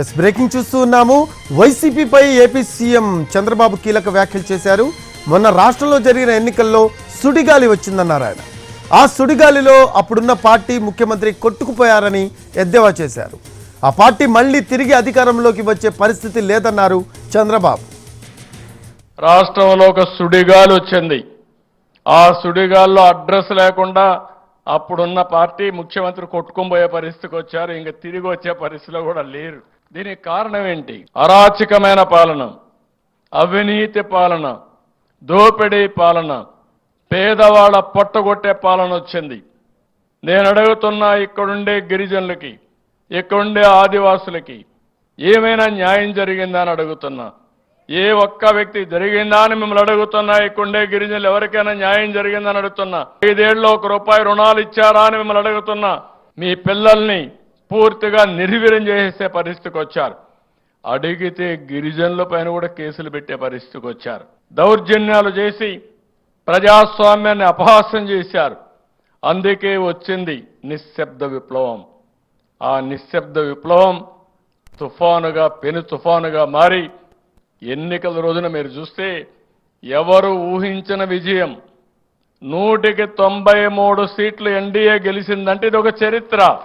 Yes breaking చూస్తూ ఉన్నాము. వైసీపీపై AP CM Chandrababu కీలక వ్యాఖ్యలు చేశారు. మొన్న రాష్ట్రంలో జరిగిన ఎన్నికల్లో సుడిగాలి వచ్చిందన్నారు ఆయన. ఆ సుడిగాలిలో అప్పుడున్న పార్టీ ముఖ్యమంత్రి కొట్టుకుపోయారని ఎద్దేవా చేశారు. ఆ పార్టీ మళ్ళీ తిరిగి అధికారంలోకి వచ్చే పరిస్థితి లేదన్నారు చంద్రబాబు. రాష్ట్రంలో ఒక సుడిగాలి వచ్చింది. ఆ సుడిగాల్లో అడ్రస్ లేకుండా అప్పుడున్న పార్టీ ముఖ్యమంత్రి కొట్టుకుపోయే పరిస్థితికి వచ్చారు. ఇంకా తిరిగి వచ్చే పరిస్థితిలో కూడా లేరు. దీనికి కారణం ఏంటి? అరాచకమైన పాలన అవినీతి పాలన దోపిడీ పాలన పేదవాళ్ళ పొట్టగొట్టే పాలన వచ్చింది. నేను అడుగుతున్నా ఇక్కడుండే గిరిజనులకి ఇక్కడుండే ఆదివాసులకి ఏమైనా న్యాయం జరిగిందా అని అడుగుతున్నా. ఏ ఒక్క వ్యక్తి జరిగిందా అని మిమ్మల్ని అడుగుతున్నా. ఇక్కడుండే గిరిజనులు ఎవరికైనా న్యాయం జరిగిందని అడుగుతున్నా. ఐదేళ్ళు ఒక రూపాయి రుణాలు ఇచ్చారా అని మిమ్మల్ని అడుగుతున్నా. మీ పిల్లల్ని పూర్తిగా నిర్వీర్యం చేసే పరిస్థితికి వచ్చారు. అడిగితే గిరిజనుల పైన కూడా కేసులు పెట్టే పరిస్థితికి వచ్చారు. దౌర్జన్యాలు చేసి ప్రజాస్వామ్యాన్ని అపహాస్యం చేశారు. అందుకే వచ్చింది నిశ్శబ్ద విప్లవం. ఆ నిశ్శబ్ద విప్లవం తుఫానుగా పెను తుఫానుగా మారి ఎన్నికల రోజున మీరు చూస్తే ఎవరు ఊహించిన విజయం? నూటికి తొంభై మూడు సీట్లు ఎన్డీఏ గెలిచిందంటే ఇది ఒక చరిత్ర.